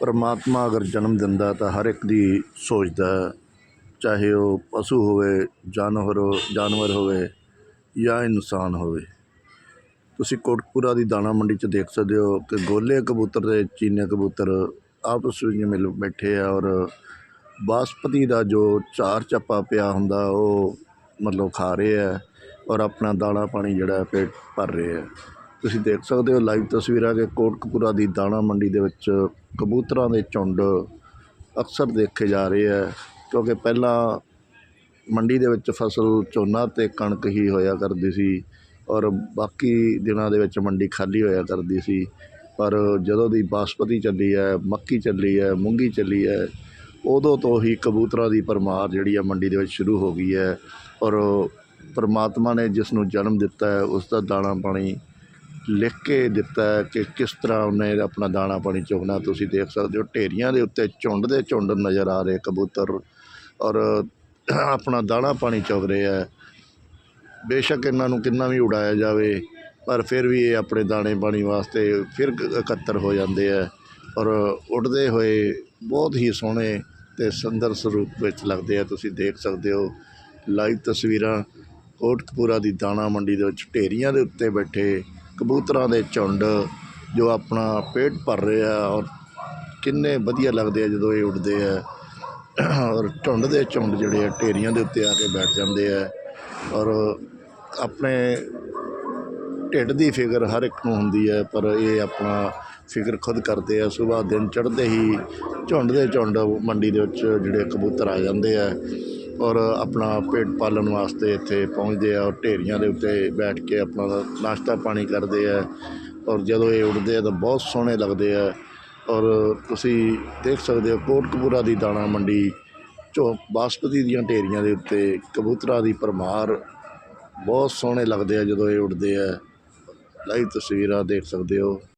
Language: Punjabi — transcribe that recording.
ਪਰਮਾਤਮਾ ਅਗਰ ਜਨਮ ਦਿੰਦਾ ਤਾਂ ਹਰ ਇੱਕ ਦੀ ਸੋਚਦਾ ਚਾਹੇ ਉਹ ਪਸ਼ੂ ਹੋਵੇ, ਜਾਨਵਰ ਜਾਨਵਰ ਹੋਵੇ ਜਾਂ ਇਨਸਾਨ ਹੋਵੇ। ਤੁਸੀਂ ਕੋਟਕਪੂਰਾ ਦੀ ਦਾਣਾ ਮੰਡੀ 'ਚ ਦੇਖ ਸਕਦੇ ਹੋ ਕਿ ਗੋਲੇ ਕਬੂਤਰ ਤੇ ਚੀਨੇ ਕਬੂਤਰ ਆਪਸ ਵਿੱਚ ਮਿਲ ਬੈਠੇ ਆ ਔਰ ਬਾਸਪਤੀ ਦਾ ਜੋ ਚਾਰ ਚੱਪਾ ਪਿਆ ਹੁੰਦਾ, ਉਹ ਮਤਲਬ ਖਾ ਰਹੇ ਆ ਔਰ ਆਪਣਾ ਦਾਣਾ ਪਾਣੀ ਜਿਹੜਾ ਪੇਟ ਭਰ ਰਹੇ ਆ। ਤੁਸੀਂ ਦੇਖ ਸਕਦੇ ਹੋ ਲਾਈਵ ਤਸਵੀਰਾਂ ਕਿ ਕੋਟਕਪੂਰਾ ਦੀ ਦਾਣਾ ਮੰਡੀ ਦੇ ਵਿੱਚ ਕਬੂਤਰਾਂ ਦੇ ਝੁੰਡ ਅਕਸਰ ਦੇਖੇ ਜਾ ਰਹੇ ਹੈ, ਕਿਉਂਕਿ ਪਹਿਲਾਂ ਮੰਡੀ ਦੇ ਵਿੱਚ ਫਸਲ ਝੋਨਾ ਤੇ ਕਣਕ ਹੀ ਹੋਇਆ ਕਰਦੀ ਸੀ ਔਰ ਬਾਕੀ ਦਿਨਾਂ ਦੇ ਵਿੱਚ ਮੰਡੀ ਖਾਲੀ ਹੋਇਆ ਕਰਦੀ ਸੀ। ਪਰ ਜਦੋਂ ਦੀ ਬਾਸਪਤੀ ਚੱਲੀ ਹੈ, ਮੱਕੀ ਚੱਲੀ ਹੈ, ਮੂੰਗੀ ਚੱਲੀ ਹੈ, ਉਦੋਂ ਤੋਂ ਹੀ ਕਬੂਤਰਾਂ ਦੀ ਪਰਮਾਰ ਜਿਹੜੀ ਆ ਮੰਡੀ ਦੇ ਵਿੱਚ ਸ਼ੁਰੂ ਹੋ ਗਈ ਹੈ ਔਰ ਪਰਮਾਤਮਾ ਨੇ ਜਿਸ ਨੂੰ ਜਨਮ ਦਿੱਤਾ ਹੈ ਉਸ ਦਾ ਦਾਣਾ ਪਾਣੀ ਲਿਖ ਕੇ ਦਿੱਤਾ ਕਿ ਕਿਸ ਤਰ੍ਹਾਂ ਉਹਨੇ ਆਪਣਾ ਦਾਣਾ ਪਾਣੀ ਚੁਗਣਾ, ਤੁਸੀਂ ਦੇਖ ਸਕਦੇ ਹੋ ਢੇਰੀਆਂ ਦੇ ਉੱਤੇ ਝੁੰਡ ਦੇ ਝੁੰਡ ਨਜ਼ਰ ਆ ਰਹੇ ਕਬੂਤਰ ਔਰ ਆਪਣਾ ਦਾਣਾ ਪਾਣੀ ਚੁਗ ਰਹੇ ਆ। ਬੇਸ਼ੱਕ ਇਹਨਾਂ ਨੂੰ ਕਿੰਨਾ ਵੀ ਉਡਾਇਆ ਜਾਵੇ, ਪਰ ਫਿਰ ਵੀ ਇਹ ਆਪਣੇ ਦਾਣੇ ਪਾਣੀ ਵਾਸਤੇ ਫਿਰ ਇਕੱਤਰ ਹੋ ਜਾਂਦੇ ਆ ਔਰ ਉੱਡਦੇ ਹੋਏ ਬਹੁਤ ਹੀ ਸੋਹਣੇ ਤੇ ਸੁੰਦਰ ਸਰੂਪ ਵਿੱਚ ਲੱਗਦੇ ਆ। ਤੁਸੀਂ ਦੇਖ ਸਕਦੇ ਹੋ ਲਾਈਵ ਤਸਵੀਰਾਂ ਕੋਟਕਪੂਰਾ ਦੀ ਦਾਣਾ ਮੰਡੀ ਦੇ ਵਿੱਚ ਢੇਰੀਆਂ ਦੇ ਉੱਤੇ ਬੈਠੇ ਕਬੂਤਰਾਂ ਦੇ ਝੁੰਡ ਜੋ ਆਪਣਾ ਪੇਟ ਭਰ ਰਹੇ ਆ ਔਰ ਕਿੰਨੇ ਵਧੀਆ ਲੱਗਦੇ ਆ ਜਦੋਂ ਇਹ ਉੱਡਦੇ ਆ। ਔਰ ਝੁੰਡ ਦੇ ਝੁੰਡ ਜਿਹੜੇ ਆ, ਢੇਰੀਆਂ ਦੇ ਉੱਤੇ ਆ ਕੇ ਬੈਠ ਜਾਂਦੇ ਆ। ਔਰ ਆਪਣੇ ਢਿੱਡ ਦੀ ਫਿਕਰ ਹਰ ਇੱਕ ਨੂੰ ਹੁੰਦੀ ਹੈ ਪਰ ਇਹ ਆਪਣਾ ਫਿਕਰ ਖੁਦ ਕਰਦੇ ਆ। ਸਵੇਰ ਦਿਨ ਚੜ੍ਹਦੇ ਹੀ ਝੁੰਡ ਦੇ ਝੁੰਡ ਮੰਡੀ ਦੇ ਵਿੱਚ ਜਿਹੜੇ ਕਬੂਤਰ ਆ ਜਾਂਦੇ ਆ। ਔਰ ਆਪਣਾ ਪੇਟ ਪਾਲਣ ਵਾਸਤੇ ਇੱਥੇ ਪਹੁੰਚਦੇ ਆ ਔਰ ਢੇਰੀਆਂ ਦੇ ਉੱਤੇ ਬੈਠ ਕੇ ਆਪਣਾ ਨਾਸ਼ਤਾ ਪਾਣੀ ਕਰਦੇ ਆ। ਔਰ ਜਦੋਂ ਇਹ ਉੱਡਦੇ ਆ ਤਾਂ ਬਹੁਤ ਸੋਹਣੇ ਲੱਗਦੇ ਆ। ਔਰ ਤੁਸੀਂ ਦੇਖ ਸਕਦੇ ਹੋ ਕੋਟਕਪੂਰਾ ਦੀ ਦਾਣਾ ਮੰਡੀ ਚੋ ਬਾਸਪਤੀ ਦੀਆਂ ਢੇਰੀਆਂ ਦੇ ਉੱਤੇ ਕਬੂਤਰਾਂ ਦੀ ਪਰਮਾਰ ਬਹੁਤ ਸੋਹਣੇ ਲੱਗਦੇ ਆ ਜਦੋਂ ਇਹ ਉੱਡਦੇ ਆ। ਲਾਈਵ ਤਸਵੀਰਾਂ ਦੇਖ ਸਕਦੇ ਹੋ।